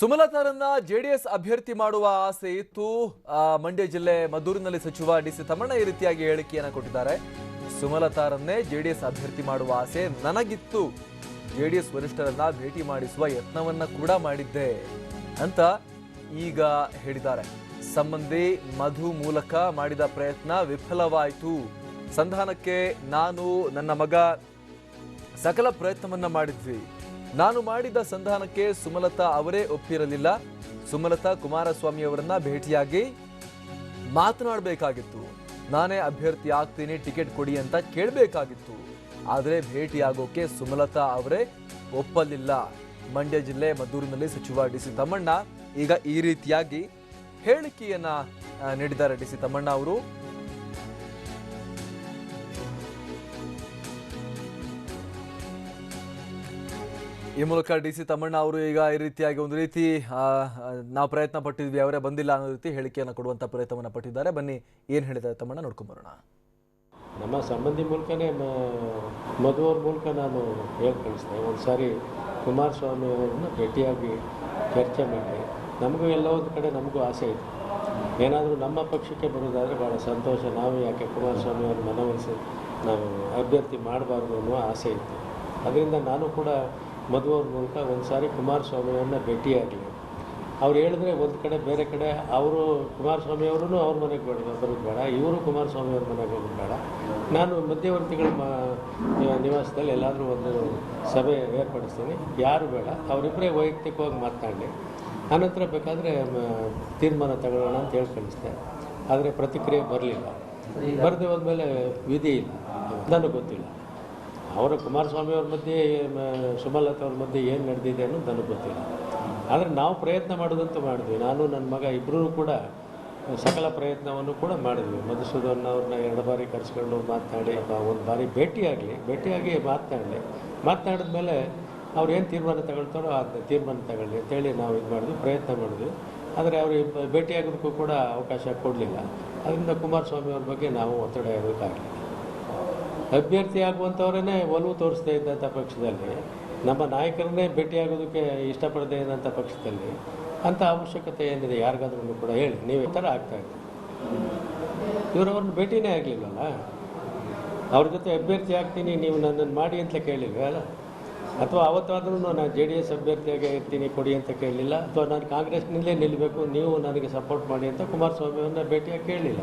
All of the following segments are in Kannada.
ಸುಮಲತಾರನ್ನ ಜೆಡಿಎಸ್ ಅಭ್ಯರ್ಥಿ ಮಾಡುವ ಆಸೆ ಇತ್ತು. ಮಂಡ್ಯ ಜಿಲ್ಲೆ ಮದ್ದೂರಿನಲ್ಲಿ ಸಚಿವ ಡಿ ಸಿ ತಮ್ಮಣ್ಣ ಈ ರೀತಿಯಾಗಿ ಹೇಳಿಕೆಯನ್ನ ಕೊಟ್ಟಿದ್ದಾರೆ. ಸುಮಲತಾರನ್ನೇ ಜೆಡಿಎಸ್ ಅಭ್ಯರ್ಥಿ ಮಾಡುವ ಆಸೆ ನನಗಿತ್ತು. ಜೆಡಿಎಸ್ ವರಿಷ್ಠರನ್ನ ಭೇಟಿ ಮಾಡಿಸುವ ಯತ್ನವನ್ನ ಕೂಡ ಮಾಡಿದ್ದೆ ಅಂತ ಈಗ ಹೇಳಿದ್ದಾರೆ. ಸಂಬಂಧಿ ಮಧು ಮೂಲಕ ಮಾಡಿದ ಪ್ರಯತ್ನ ವಿಫಲವಾಯಿತು. ಸಂಧಾನಕ್ಕೆ ನಾನು ನನ್ನ ಮಗ ಸಕಲ ಪ್ರಯತ್ನವನ್ನ ಮಾಡಿದ್ವಿ. ನಾನು ಮಾಡಿದ ಸಂಧಾನಕ್ಕೆ ಸುಮಲತಾ ಅವರೇ ಒಪ್ಪಿರಲಿಲ್ಲ. ಸುಮಲತಾ ಕುಮಾರಸ್ವಾಮಿ ಅವರನ್ನ ಭೇಟಿಯಾಗಿ ಮಾತನಾಡಬೇಕಾಗಿತ್ತು. ನಾನೇ ಅಭ್ಯರ್ಥಿ ಆಗ್ತೀನಿ, ಟಿಕೆಟ್ ಕೊಡಿ ಅಂತ ಕೇಳಬೇಕಾಗಿತ್ತು. ಆದರೆ ಭೇಟಿಯಾಗೋಕೆ ಸುಮಲತಾ ಅವರೇ ಒಪ್ಪಲಿಲ್ಲ. ಮಂಡ್ಯ ಜಿಲ್ಲೆ ಮದ್ದೂರಿನಲ್ಲಿ ಸಚಿವ ಡಿ ಸಿ ತಮ್ಮಣ್ಣ ಈಗ ಈ ರೀತಿಯಾಗಿ ಹೇಳಿಕೆಯನ್ನ ನೀಡಿದ್ದಾರೆ ಡಿ ಸಿ ತಮ್ಮಣ್ಣ ಅವರು. ಈ ಮೂಲಕ ಡಿ ಸಿ ತಮ್ಮಣ್ಣ ಅವರು ಈಗ ಈ ರೀತಿಯಾಗಿ ಒಂದು ರೀತಿ ನಾವು ಪ್ರಯತ್ನ ಪಟ್ಟಿದ್ವಿ, ಅವರೇ ಬಂದಿಲ್ಲ ಅನ್ನೋ ರೀತಿ ಹೇಳಿಕೆಯನ್ನು ಕೊಡುವಂತ ಪ್ರಯತ್ನವನ್ನ ಪಟ್ಟಿದ್ದಾರೆ. ಬನ್ನಿ, ಏನ್ ಹೇಳಿದ್ದಾರೆ ತಮ್ಮಣ್ಣ, ನೋಡ್ಕೊಂಡ್ ಬರೋಣ. ನಮ್ಮ ಸಂಬಂಧಿ ಮೂಲಕನೇ ಮದುವರ ಮೂಲಕ ನಾನು ಹೇಳಿ ಕಳಿಸಿದೆ. ಒಂದು ಸಾರಿ ಕುಮಾರಸ್ವಾಮಿ ಅವರನ್ನು ಭೇಟಿಯಾಗಿ ಚರ್ಚೆ ಮಾಡಿದೆ ನಮಗೂ ಎಲ್ಲ ಒಂದು ಕಡೆ ನಮಗೂ ಆಸೆ ಇದೆ. ಏನಾದರೂ ನಮ್ಮ ಪಕ್ಷಕ್ಕೆ ಬರೋದಾದರೆ ಭಾಳ ಸಂತೋಷ. ನಾವು ಯಾಕೆ ಕುಮಾರಸ್ವಾಮಿ ಅವ್ರನ್ನ ಮನವೊಲಿಸಿ ನಾವು ಅಭ್ಯರ್ಥಿ ಮಾಡಬಾರ್ದು ಅನ್ನುವ ಆಸೆ ಇತ್ತು. ಅದರಿಂದ ನಾನು ಕೂಡ ಮಧು ಅವ್ರ ಮೂಲಕ ಒಂದು ಸಾರಿ ಕುಮಾರಸ್ವಾಮಿಯವ್ರನ್ನ ಭೇಟಿಯಾಗಲಿ. ಅವ್ರು ಹೇಳಿದ್ರೆ ಒಂದು ಕಡೆ, ಬೇರೆ ಕಡೆ, ಅವರು ಕುಮಾರಸ್ವಾಮಿ ಅವರು ಅವ್ರ ಮನೆಗೆ ಬೇಡ, ಬರೋದು ಬೇಡ, ಇವರು ಕುಮಾರಸ್ವಾಮಿ ಅವ್ರ ಮನೆಗೆ ಹೋಗೋದು ಬೇಡ. ನಾನು ಮಧ್ಯವರ್ತಿಗಳ ನಿವಾಸದಲ್ಲಿ ಎಲ್ಲಾದರೂ ಒಂದು ಸಭೆ ಏರ್ಪಡಿಸ್ತೀನಿ. ಯಾರು ಬೇಡ ಅವರಿಬ್ಬರೇ ವೈಯಕ್ತಿಕವಾಗಿ ಮಾತನಾಡಲಿ. ಆನಂತರ ಬೇಕಾದರೆ ತೀರ್ಮಾನ ತಗೊಳ್ಳೋಣ ಅಂತ ಹೇಳಿ ಕಳಿಸ್ದೆ. ಆದರೆ ಪ್ರತಿಕ್ರಿಯೆ ಬರಲಿಲ್ಲ. ಬರದೆ ಹೋದ್ಮೇಲೆ ವಿಧಿ ಇಲ್ಲ. ನನಗೆ ಗೊತ್ತಿಲ್ಲ. ಅವರ ಕುಮಾರಸ್ವಾಮಿ ಅವ್ರ ಮಧ್ಯೆ ಸುಮಲತಾ ಅವ್ರ ಮಧ್ಯೆ ಏನು ನಡೆದಿದೆ ಅನ್ನೋದು ನನಗೆ ಗೊತ್ತಿಲ್ಲ. ಆದರೆ ನಾವು ಪ್ರಯತ್ನ ಮಾಡೋದಂತೂ ಮಾಡಿದ್ವಿ. ನಾನು ನನ್ನ ಮಗ ಇಬ್ಬರೂ ಕೂಡ ಸಕಲ ಪ್ರಯತ್ನವನ್ನು ಕೂಡ ಮಾಡಿದ್ವಿ. ಮಧುಸೂದನ್ ಅವ್ರನ್ನ ಎರಡು ಬಾರಿ ಕರೆಸ್ಕೊಂಡು ಮಾತನಾಡಿ ಒಂದು ಬಾರಿ ಭೇಟಿಯಾಗಲಿ ಭೇಟಿಯಾಗಿ ಮಾತನಾಡಲಿ ಮಾತನಾಡಿದ್ಮೇಲೆ ಅವ್ರು ಏನು ತೀರ್ಮಾನ ತಗೊಳ್ತಾರೋ ಅದನ್ನ ತೀರ್ಮಾನ ತಗೊಳ್ಳಿ ಅಂತೇಳಿ ನಾವು ಇದು ಮಾಡಿದ್ವಿ, ಪ್ರಯತ್ನ ಮಾಡಿದ್ವಿ. ಆದರೆ ಅವರು ಭೇಟಿಯಾಗೋದಕ್ಕೂ ಕೂಡ ಅವಕಾಶ ಕೊಡಲಿಲ್ಲ. ಅದರಿಂದ ಕುಮಾರಸ್ವಾಮಿ ಅವ್ರ ಬಗ್ಗೆ ನಾವು ಒತ್ತಡ ಇರೋಕ್ಕಾಗಲಿಲ್ಲ ಅಭ್ಯರ್ಥಿ ಒಲವು ತೋರಿಸ್ತಾ ಇದ್ದಂಥ ಪಕ್ಷದಲ್ಲಿ, ನಮ್ಮ ನಾಯಕರನ್ನೇ ಭೇಟಿಯಾಗೋದಕ್ಕೆ ಇಷ್ಟಪಡದೇ ಇದ್ದಂಥ ಪಕ್ಷದಲ್ಲಿ ಅಂಥ ಅವಶ್ಯಕತೆ ಏನಿದೆ? ಯಾರಿಗಾದ್ರೂ ಕೂಡ ಹೇಳಿ. ನೀವು ಥರ ಆಗ್ತಾ ಇದ್ದೀರಿ. ಇವರವ್ರನ್ನ ಭೇಟಿನೇ ಆಗಲಿಲ್ಲಲ್ಲ? ಅವ್ರ ಜೊತೆ ಅಭ್ಯರ್ಥಿ ಆಗ್ತೀನಿ, ನೀವು ನನ್ನನ್ನು ಮಾಡಿ ಅಂತ ಕೇಳಿಲ್ವಲ್ಲ ಅಥವಾ ಅವತ್ತಾದ್ರೂ ನಾನು ಜೆ ಡಿ ಎಸ್ ಅಭ್ಯರ್ಥಿಯಾಗಿ ಇರ್ತೀನಿ, ಕೊಡಿ ಅಂತ ಕೇಳಲಿಲ್ಲ? ಅಥವಾ ನಾನು ಕಾಂಗ್ರೆಸ್ನಲ್ಲೇ ನಿಲ್ಲಬೇಕು ನೀವು ನನಗೆ ಸಪೋರ್ಟ್ ಮಾಡಿ ಅಂತ ಕುಮಾರಸ್ವಾಮಿಯವ್ರನ್ನ ಭೇಟಿಯಾಗಿ ಕೇಳಲಿಲ್ಲ?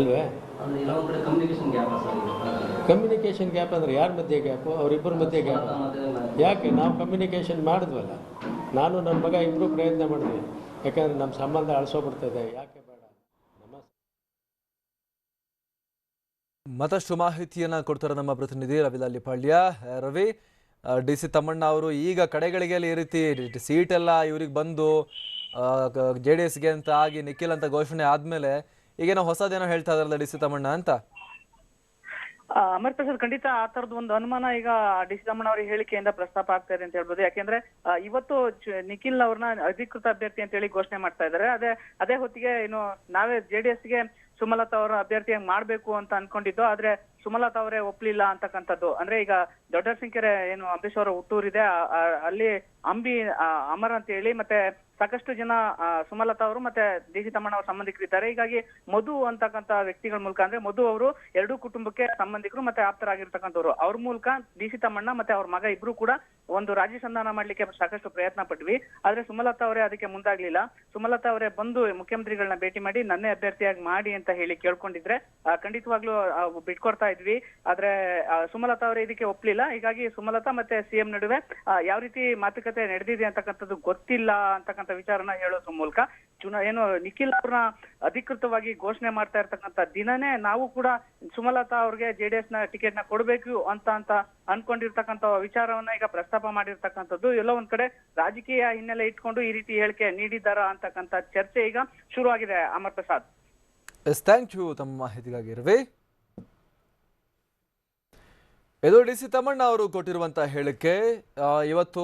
ಅಲ್ವೇ? ಅಂದ್ರೆ ಎಲ್ಲ ಕಡೆ ಕಮ್ಯುನಿಕೇಶನ್ ಗ್ಯಾಪ್ ಕಮ್ಯುನಿಕೇಷನ್ ಗ್ಯಾಪ್ ಅಂದರೆ ಯಾರ ಮಧ್ಯೆ ಗ್ಯಾಪು ಅವರಿಬ್ಬರ ಮಧ್ಯೆ ಗ್ಯಾಪ್ ಯಾಕೆ? ನಾವು ಕಮ್ಯುನಿಕೇಷನ್ ಮಾಡಿದ್ವಲ್ಲ. ನಾನು ನನ್ನ ಮಗ ಇಬ್ಬರು ಪ್ರಯತ್ನ ಮಾಡಿದ್ವಿ. ಯಾಕಂದ್ರೆ ನಮ್ಮ ಸಂಬಂಧ ಅಳಿಸೋಗ್ಬಿಡ್ತದೆ ಯಾಕೆ ಬೇಡ? ಮತ್ತಷ್ಟು ಮಾಹಿತಿಯನ್ನು ಕೊಡ್ತಾರೆ ನಮ್ಮ ಪ್ರತಿನಿಧಿ ರವಿಲಾಲಿ ಪಾಳ್ಯ ರವಿ ಡಿ ಸಿ ತಮ್ಮಣ್ಣ ಅವರು ಈಗ ಕಡೆಗಳಿಗೆ ಈ ರೀತಿ ಸೀಟ್ ಎಲ್ಲ ಇವ್ರಿಗೆ ಬಂದು ಜೆ ಡಿ ಎಸ್ಗೆ ಅಂತ ಆಗಿ ನಿಖಿಲ್ ಅಂತ ಘೋಷಣೆ ಆದ್ಮೇಲೆ ಈಗೇನೋ ಹೊಸದೇನೋ ಹೇಳ್ತಾ ಇದಾರಲ್ಲ ಡಿ ಸಿ ತಮ್ಮಣ್ಣ ಅಂತ? ಅಮರ್ ಪ್ರಸಾದ್ ಖಂಡಿತ ಆ ತರದ ಒಂದು ಅನುಮಾನ ಈಗ ಡಿ ಸಿ ತಮ್ಮಣ್ಣ ಅವರ ಹೇಳಿಕೆಯಿಂದ ಪ್ರಸ್ತಾಪ ಆಗ್ತಾ ಇದೆ ಅಂತ ಹೇಳ್ಬೋದು. ಯಾಕೆಂದ್ರೆ ಇವತ್ತು ನಿಖಿಲ್ ಅವ್ರನ್ನ ಅಧಿಕೃತ ಅಭ್ಯರ್ಥಿ ಅಂತ ಹೇಳಿ ಘೋಷಣೆ ಮಾಡ್ತಾ ಇದ್ದಾರೆ. ಅದೇ ಅದೇ ಹೊತ್ತಿಗೆ ಏನು ನಾವೇ ಜೆಡಿಎಸ್ಗೆ ಸುಮಲತಾ ಅವರ ಅಭ್ಯರ್ಥಿಯಾಗಿ ಮಾಡ್ಬೇಕು ಅಂತ ಅನ್ಕೊಂಡಿದ್ದು. ಆದ್ರೆ ಸುಮಲತಾ ಅವರೇ ಒಪ್ಲಿಲ್ಲ ಅಂತಕ್ಕಂಥದ್ದು. ಅಂದ್ರೆ ಈಗ ದೊಡ್ಡ ಸಿಂಕೆರೆ ಏನು ಅಂಬರೀಶ್ ಅವರ ಹುಟ್ಟೂರಿದೆ. ಅಲ್ಲಿ ಅಂಬಿ ಅಮರ್ ಅಂತ ಹೇಳಿ ಮತ್ತೆ ಸಾಕಷ್ಟು ಜನ ಸುಮಲತಾ ಅವರು ಮತ್ತೆ ದೇಶಿ ಸಿ ತಮ್ಮಣ್ಣ ಅವರ ಸಂಬಂಧಿಕರಿದ್ದಾರೆ ಹೀಗಾಗಿ ಮಧು ಅಂತಕ್ಕಂತ ವ್ಯಕ್ತಿಗಳ ಮೂಲಕ ಅಂದ್ರೆ ಮಧು ಅವರು ಎರಡೂ ಕುಟುಂಬಕ್ಕೆ ಸಂಬಂಧಿಕರು ಮತ್ತೆ ಆಪ್ತರಾಗಿರ್ತಕ್ಕಂಥವ್ರು. ಅವ್ರ ಮೂಲಕ ದೇಶಿ ಸಿ ತಮ್ಮಣ್ಣ ಮತ್ತೆ ಅವ್ರ ಮಗ ಇಬ್ರು ಕೂಡ ಒಂದು ರಾಜ್ಯ ಸಂಧಾನ ಮಾಡ್ಲಿಕ್ಕೆ ಸಾಕಷ್ಟು ಪ್ರಯತ್ನ ಪಟ್ವಿ. ಆದ್ರೆ ಸುಮಲತಾ ಅವರೇ ಅದಕ್ಕೆ ಮುಂದಾಗ್ಲಿಲ್ಲ. ಸುಮಲತಾ ಅವರೇ ಬಂದು ಮುಖ್ಯಮಂತ್ರಿಗಳನ್ನ ಭೇಟಿ ಮಾಡಿ, ನನ್ನೇ ಅಭ್ಯರ್ಥಿಯಾಗಿ ಮಾಡಿ ಅಂತ ಹೇಳಿ ಕೇಳ್ಕೊಂಡಿದ್ರೆ ಖಂಡಿತವಾಗ್ಲೂ ಬಿಟ್ಕೊಡ್ತಾ ಇದ್ವಿ. ಆದ್ರೆ ಸುಮಲತಾ ಅವರೇ ಇದಕ್ಕೆ ಒಪ್ಲಿಲ್ಲ. ಹೀಗಾಗಿ ಸುಮಲತಾ ಮತ್ತೆ ಸಿಎಂ ನಡುವೆ ಯಾವ ರೀತಿ ಮಾತುಕತೆ ನಡೆದಿದೆ ಅಂತಕ್ಕಂಥದ್ದು ಗೊತ್ತಿಲ್ಲ ಅಂತಕ್ಕಂಥ ವಿಚಾರನ ಹೇಳೋದ್ರ ಮೂಲಕ ಚುನಾ ಏನು ನಿಖಿಲ್ ಅವ್ರನ್ನ ಅಧಿಕೃತವಾಗಿ ಘೋಷಣೆ ಮಾಡ್ತಾ ಇರ್ತಕ್ಕಂಥ ದಿನನೇ ನಾವು ಕೂಡ ಸುಮಲತಾ ಅವ್ರಿಗೆ ಜೆಡಿಎಸ್ನ ಟಿಕೆಟ್ನ ಕೊಡ್ಬೇಕು ಅಂತ ಅಂತ ಅನ್ಕೊಂಡಿರ್ತಕ್ಕಂಥ ವಿಚಾರವನ್ನ ಈಗ ಪ್ರಸ್ತಾಪ ಮಾಡಿರ್ತಕ್ಕಂಥದ್ದು. ಎಲ್ಲೋ ಒಂದ್ ಕಡೆ ರಾಜಕೀಯ ಹಿನ್ನೆಲೆ ಇಟ್ಕೊಂಡು ಈ ರೀತಿ ಹೇಳಿಕೆ ನೀಡಿದ್ದಾರ ಅಂತಕ್ಕಂತ ಚರ್ಚೆ ಈಗ ಶುರುವಾಗಿದೆ ಅಮರ್ ಪ್ರಸಾದ್ ಥ್ಯಾಂಕ್ ಯು ತಮ್ಮ ಮಾಹಿತಿಗಾಗಿ ರವಿ. ಇದು ಡಿ ಸಿ ತಮ್ಮಣ್ಣ ಅವರು ಕೊಟ್ಟಿರುವಂತಹ ಹೇಳಿಕೆ ಇವತ್ತು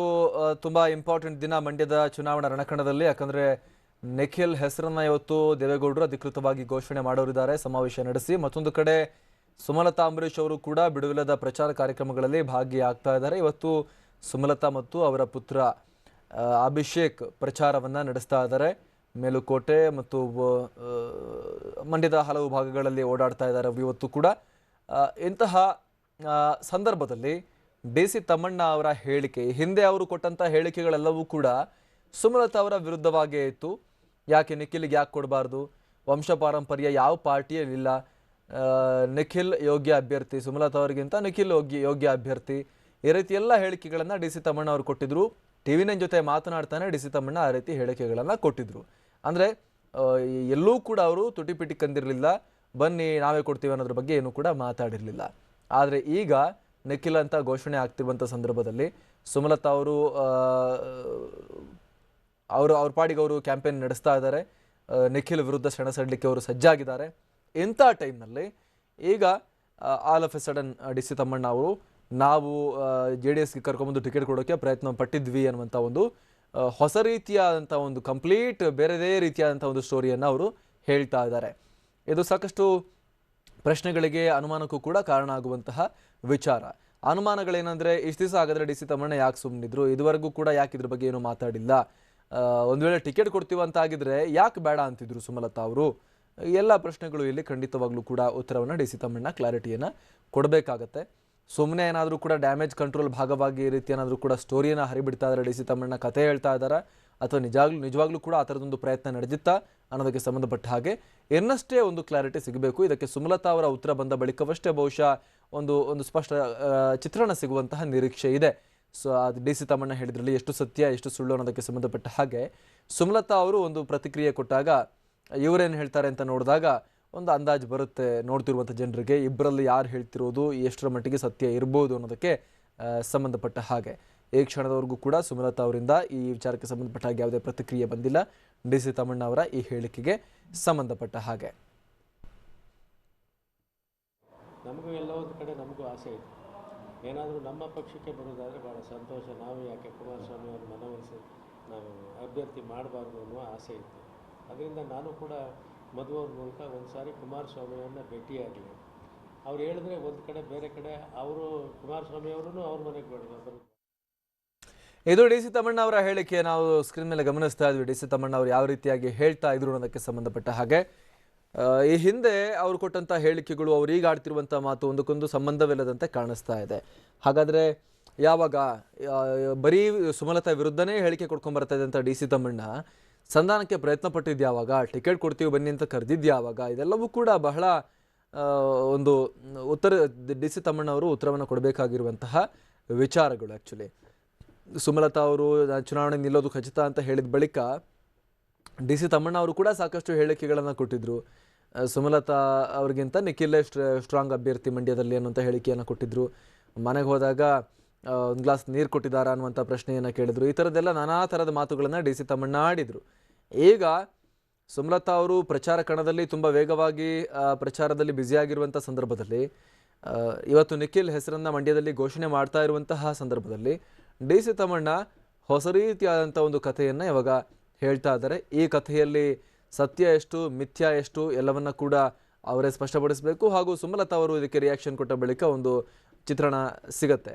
ತುಂಬಾ ಇಂಪಾರ್ಟೆಂಟ್ ದಿನ ಮಂಡ್ಯದ ಚುನಾವಣಾ ರಣಕಣದಲ್ಲಿ, ಯಾಕಂದ್ರೆ ನಿಖಿಲ್ ಹೆಸರನ್ನ ಇವತ್ತು ದೇವೇಗೌಡರು ಅಧಿಕೃತವಾಗಿ ಘೋಷಣೆ ಮಾಡೋರಿದ್ದಾರೆ, ಸಮಾವೇಶ ನಡೆಸಿ. ಮತ್ತೊಂದು ಕಡೆ ಸುಮಲತಾ ಅಂಬರೀಶ್ ಅವರು ಕೂಡ ಬಿಡುವಿಲ್ಲದ ಪ್ರಚಾರ ಕಾರ್ಯಕ್ರಮಗಳಲ್ಲಿ ಭಾಗಿಯಾಗ್ತಾ ಇದ್ದಾರೆ. ಇವತ್ತು ಸುಮಲತಾ ಮತ್ತು ಅವರ ಪುತ್ರ ಅಭಿಷೇಕ್ ಪ್ರಚಾರವನ್ನು ನಡೆಸ್ತಾ ಇದ್ದಾರೆ. ಮೇಲುಕೋಟೆ ಮತ್ತು ಮಂಡ್ಯದ ಹಲವು ಭಾಗಗಳಲ್ಲಿ ಓಡಾಡ್ತಾ ಇದ್ದಾರೆ ಇವತ್ತು ಕೂಡ. ಇಂತಹ ಸಂದರ್ಭದಲ್ಲಿ ಸಿ ತಮ್ಮಣ್ಣ ಅವರ ಹೇಳಿಕೆ, ಹಿಂದೆ ಅವರು ಕೊಟ್ಟಂಥ ಹೇಳಿಕೆಗಳೆಲ್ಲವೂ ಕೂಡ ಸುಮಲತಾ ಅವರ ವಿರುದ್ಧವಾಗಿಯೇ ಇತ್ತು. ಯಾಕೆ ನಿಖಿಲ್ಗೆ ಯಾಕೆ ಕೊಡಬಾರ್ದು? ವಂಶ ಪಾರಂಪರ್ಯ ಯಾವ ಪಾರ್ಟಿಯಲ್ಲಿಲ್ಲ ನಿಖಿಲ್ ಯೋಗ್ಯ ಅಭ್ಯರ್ಥಿ, ಸುಮಲತಾ ಅವರಿಗಿಂತ ನಿಖಿಲ್ ಯೋಗ್ಯ ಯೋಗ್ಯ ಅಭ್ಯರ್ಥಿ ಈ ರೀತಿ ಎಲ್ಲ ಹೇಳಿಕೆಗಳನ್ನು ಡಿ ಸಿ ತಮ್ಮಣ್ಣ ಅವರು ಕೊಟ್ಟಿದ್ರು. ಟಿ ವಿ ನೈನ್ ಜೊತೆ ಮಾತನಾಡ್ತಾನೆ ಡಿ ಸಿ ತಮ್ಮಣ್ಣ ಆ ರೀತಿ ಹೇಳಿಕೆಗಳನ್ನು ಕೊಟ್ಟಿದ್ರು. ಅಂದರೆ ಎಲ್ಲೂ ಕೂಡ ಅವರು ತುಟಿಪಿಟಿ ಕಂದಿರಲಿಲ್ಲ. ಬನ್ನಿ, ನಾವೇ ಕೊಡ್ತೀವಿ ಅನ್ನೋದ್ರ ಬಗ್ಗೆ ಏನೂ ಕೂಡ ಮಾತಾಡಿರಲಿಲ್ಲ. ಆದರೆ ಈಗ ನಿಖಿಲ್ ಅಂತ ಘೋಷಣೆ ಆಗ್ತಿರುವಂಥ ಸಂದರ್ಭದಲ್ಲಿ ಸುಮಲತಾ ಅವರು ಅವರು, ಅವ್ರ ಪಾಡಿಗೆ ಅವರು ಕ್ಯಾಂಪೇನ್ ನಡೆಸ್ತಾ ಇದ್ದಾರೆ. ನಿಖಿಲ್ ವಿರುದ್ಧ ಸೆಣಸಡ್ಲಿಕ್ಕೆ ಅವರು ಸಜ್ಜಾಗಿದ್ದಾರೆ. ಇಂಥ ಟೈಮ್ನಲ್ಲಿ ಈಗ all of a sudden D C Thammanna ಅವರು, ನಾವು ಜೆ ಡಿ ಎಸ್ಗೆ ಕರ್ಕೊಂಬಂದು ಟಿಕೆಟ್ ಕೊಡೋಕ್ಕೆ ಪ್ರಯತ್ನ ಪಟ್ಟಿದ್ವಿ ಅನ್ನುವಂಥ ಒಂದು ಹೊಸ ರೀತಿಯಾದಂಥ ಒಂದು ಕಂಪ್ಲೀಟ್ ಬೇರೆದೇ ರೀತಿಯಾದಂಥ ಒಂದು ಸ್ಟೋರಿಯನ್ನು ಅವರು ಹೇಳ್ತಾ ಇದ್ದಾರೆ. ಇದು ಸಾಕಷ್ಟು ಪ್ರಶ್ನೆಗಳಿಗೆ ಅನುಮಾನಕ್ಕೂ ಕೂಡ ಕಾರಣ ಆಗುವಂತಹ ವಿಚಾರ. ಅನುಮಾನಗಳೇನಂದ್ರೆ, ಇಷ್ಟು ದಿವಸ ಆಗದ್ರೆ ಡಿ ಸಿ ತಮ್ಮಣ್ಣ ಯಾಕೆ ಸುಮ್ಮನಿದ್ರು ಇದುವರೆಗೂ ಕೂಡ ಯಾಕೆ ಇದ್ರ ಬಗ್ಗೆ ಏನು ಮಾತಾಡಿಲ್ಲ? ಒಂದು ವೇಳೆ ಟಿಕೆಟ್ ಕೊಡ್ತೀವಿ ಅಂತ ಆಗಿದ್ರೆ ಯಾಕೆ ಬೇಡ ಅಂತಿದ್ರು ಸುಮಲತಾ ಅವರು? ಎಲ್ಲ ಪ್ರಶ್ನೆಗಳು ಇಲ್ಲಿ ಖಂಡಿತವಾಗ್ಲೂ ಕೂಡ ಉತ್ತರವನ್ನು ಡಿ ಸಿ ತಮ್ಮಣ್ಣ ಕ್ಲಾರಿಟಿಯನ್ನು ಕೊಡಬೇಕಾಗತ್ತೆ. ಸುಮ್ಮನೆ ಏನಾದರೂ ಕೂಡ ಡ್ಯಾಮೇಜ್ ಕಂಟ್ರೋಲ್ ಭಾಗವಾಗಿ ಈ ರೀತಿ ಏನಾದರೂ ಕೂಡ ಸ್ಟೋರಿಯನ್ನು ಹರಿಬಿಡ್ತಾ ಇದ್ದಾರೆ ಡಿ ಸಿ ತಮ್ಮಣ್ಣ ಕತೆ ಹೇಳ್ತಾ ಇದ್ದಾರಾ ಅಥವಾ ನಿಜಾಗ್ಲೂ ನಿಜವಾಗ್ಲೂ ಕೂಡ ಆ ಥರದೊಂದು ಪ್ರಯತ್ನ ನಡೆದಿತ್ತಾ ಅನ್ನೋದಕ್ಕೆ ಸಂಬಂಧಪಟ್ಟ ಹಾಗೆ ಇನ್ನಷ್ಟೇ ಒಂದು ಕ್ಲಾರಿಟಿ ಸಿಗಬೇಕು. ಇದಕ್ಕೆ ಸುಮಲತಾ ಅವರ ಉತ್ತರ ಬಂದ ಬಳಿಕವಷ್ಟೇ ಬಹುಶಃ ಒಂದು ಒಂದು ಸ್ಪಷ್ಟ ಚಿತ್ರಣ ಸಿಗುವಂತಹ ನಿರೀಕ್ಷೆ ಇದೆ. ಸೊ ಅದು ಡಿ ಸಿ ತಮ್ಮಣ್ಣ ಹೇಳಿದ್ರಲ್ಲಿ ಎಷ್ಟು ಸತ್ಯ, ಎಷ್ಟು ಸುಳ್ಳು ಅನ್ನೋದಕ್ಕೆ ಸಂಬಂಧಪಟ್ಟ ಹಾಗೆ ಸುಮಲತಾ ಅವರು ಒಂದು ಪ್ರತಿಕ್ರಿಯೆ ಕೊಟ್ಟಾಗ, ಇವರೇನು ಹೇಳ್ತಾರೆ ಅಂತ ನೋಡಿದಾಗ ಒಂದು ಅಂದಾಜು ಬರುತ್ತೆ ನೋಡ್ತಿರುವಂಥ ಜನರಿಗೆ. ಇಬ್ಬರಲ್ಲಿ ಯಾರು ಹೇಳ್ತಿರೋದು, ಎಷ್ಟರ ಮಟ್ಟಿಗೆ ಸತ್ಯ ಇರ್ಬೋದು ಅನ್ನೋದಕ್ಕೆ ಸಂಬಂಧಪಟ್ಟ ಹಾಗೆ. ಈ ಕ್ಷಣದವರೆಗೂ ಕೂಡ ಸುಮಲತಾ ಅವರಿಂದ ಈ ವಿಚಾರಕ್ಕೆ ಸಂಬಂಧಪಟ್ಟ ಹಾಗೆ ಯಾವುದೇ ಪ್ರತಿಕ್ರಿಯೆ ಬಂದಿಲ್ಲ. ಡಿ ಸಿ ತಮ್ಮಣ್ಣ ಅವರ ಈ ಹೇಳಿಕೆಗೆ ಸಂಬಂಧಪಟ್ಟ ಹಾಗೆ. ನಮಗೂ ಎಲ್ಲ ಒಂದು ಕಡೆ ನಮಗೂ ಆಸೆ ಇದೆ. ಏನಾದರೂ ನಮ್ಮ ಪಕ್ಷಕ್ಕೆ ಬರೋದಾದರೆ ಭಾಳ ಸಂತೋಷ. ನಾವು ಯಾಕೆ ಕುಮಾರಸ್ವಾಮಿ ಅವ್ರ ಮನವೊಲಿಸಿ ನಾವು ಅಭ್ಯರ್ಥಿ ಮಾಡಬಾರ್ದು ಅನ್ನುವ ಆಸೆ ಇತ್ತು. ಅದರಿಂದ ನಾನು ಕೂಡ ಮದುವೆ ಮೂಲಕ ಒಂದು ಸಾರಿ ಕುಮಾರಸ್ವಾಮಿಯವ್ರನ್ನ ಭೇಟಿಯಾಗಲಿ. ಅವ್ರು ಹೇಳಿದ್ರೆ ಒಂದು ಕಡೆ, ಬೇರೆ ಕಡೆ, ಅವರು ಕುಮಾರಸ್ವಾಮಿ ಅವರು ಅವ್ರ ಮನೆಗೆ ಬರೋದು. ಇದು ಡಿ ಸಿ ತಮ್ಮಣ್ಣ ಅವರ ಹೇಳಿಕೆ. ನಾವು ಸ್ಕ್ರೀನ್ ಮೇಲೆ ಗಮನಿಸ್ತಾ ಇದ್ವಿ. ಡಿ ಸಿ ತಮ್ಮಣ್ಣ ಅವರು ಯಾವ ರೀತಿಯಾಗಿ ಹೇಳ್ತಾ ಇದ್ರು ಅನ್ನೋದಕ್ಕೆ ಸಂಬಂಧಪಟ್ಟ ಹಾಗೆ. ಈ ಹಿಂದೆ ಅವರು ಕೊಟ್ಟಂತ ಹೇಳಿಕೆಗಳು, ಅವ್ರು ಈಗ ಆಡ್ತಿರುವಂಥ ಮಾತು ಒಂದಕ್ಕೊಂದು ಸಂಬಂಧವಿಲ್ಲದಂತೆ ಕಾಣಿಸ್ತಾ ಇದೆ. ಹಾಗಾದ್ರೆ ಯಾವಾಗ ಬರೀ ಸುಮಲತಾ ವಿರುದ್ಧನೇ ಹೇಳಿಕೆ ಕೊಡ್ಕೊಂಡ್ ಬರ್ತಾ ಇದೆ ಅಂತ ಡಿ ಸಿ ತಮ್ಮಣ್ಣ, ಸಂಧಾನಕ್ಕೆ ಪ್ರಯತ್ನ ಪಟ್ಟಿದ್ದು ಯಾವಾಗ ಟಿಕೆಟ್ ಕೊಡ್ತೀವಿ ಬನ್ನಿ ಅಂತ ಕರೆದಿದ್ದು ಯಾವಾಗ ಇದೆಲ್ಲವೂ ಕೂಡ ಬಹಳ ಒಂದು ಉತ್ತರ, ಡಿ ಸಿ ತಮ್ಮಣ್ಣ ಅವರು ಉತ್ತರವನ್ನು ಕೊಡಬೇಕಾಗಿರುವಂತಹ ವಿಚಾರಗಳು ಆ್ಯಕ್ಚುಲಿ ಸುಮಲತಾ ಅವರು ಚುನಾವಣೆ ನಿಲ್ಲೋದು ಖಚಿತ ಅಂತ ಹೇಳಿದ ಬಳಿಕ ಡಿ ಸಿ ತಮ್ಮಣ್ಣ ಅವರು ಕೂಡ ಸಾಕಷ್ಟು ಹೇಳಿಕೆಗಳನ್ನು ಕೊಟ್ಟಿದ್ದರು ಸುಮಲತಾ ಅವ್ರಿಗಿಂತ ನಿಖಿಲೇ ಸ್ಟ್ರಾಂಗ್ ಅಭ್ಯರ್ಥಿ ಮಂಡ್ಯದಲ್ಲಿ ಅನ್ನುವಂಥ ಹೇಳಿಕೆಯನ್ನು ಕೊಟ್ಟಿದ್ದರು ಮನೆಗೆ ಹೋದಾಗ ಒಂದು ಗ್ಲಾಸ್ ನೀರು ಕೊಟ್ಟಿದ್ದಾರಾ ಅನ್ನುವಂಥ ಪ್ರಶ್ನೆಯನ್ನು ಕೇಳಿದರು. ಈ ಥರದ್ದೆಲ್ಲ ನಾನಾ ಥರದ ಮಾತುಗಳನ್ನು ಡಿ ಸಿ ತಮ್ಮಣ್ಣ ಆಡಿದರು. ಈಗ ಸುಮಲತಾ ಅವರು ಪ್ರಚಾರ ಕಣದಲ್ಲಿ ತುಂಬ ವೇಗವಾಗಿ ಪ್ರಚಾರದಲ್ಲಿ ಬ್ಯುಸಿಯಾಗಿರುವಂಥ ಸಂದರ್ಭದಲ್ಲಿ ಇವತ್ತು ನಿಖಿಲ್ ಹೆಸರನ್ನು ಮಂಡ್ಯದಲ್ಲಿ ಘೋಷಣೆ ಮಾಡ್ತಾ ಇರುವಂತಹ ಸಂದರ್ಭದಲ್ಲಿ ಡಿ ಸಿ ತಮ್ಮಣ್ಣ ಹೊಸ ರೀತಿಯಾದಂಥ ಒಂದು ಕಥೆಯನ್ನು ಇವಾಗ ಹೇಳ್ತಾ ಇದ್ದಾರೆ. ಈ ಕಥೆಯಲ್ಲಿ ಸತ್ಯ ಎಷ್ಟು, ಮಿಥ್ಯ ಎಷ್ಟು ಎಲ್ಲವನ್ನ ಕೂಡ ಅವರೇ ಸ್ಪಷ್ಟಪಡಿಸಬೇಕು ಹಾಗೂ ಸುಮಲತಾ ಅವರು ಇದಕ್ಕೆ ರಿಯಾಕ್ಷನ್ ಕೊಟ್ಟ ಬಳಿಕ ಒಂದು ಚಿತ್ರಣ ಸಿಗತ್ತೆ.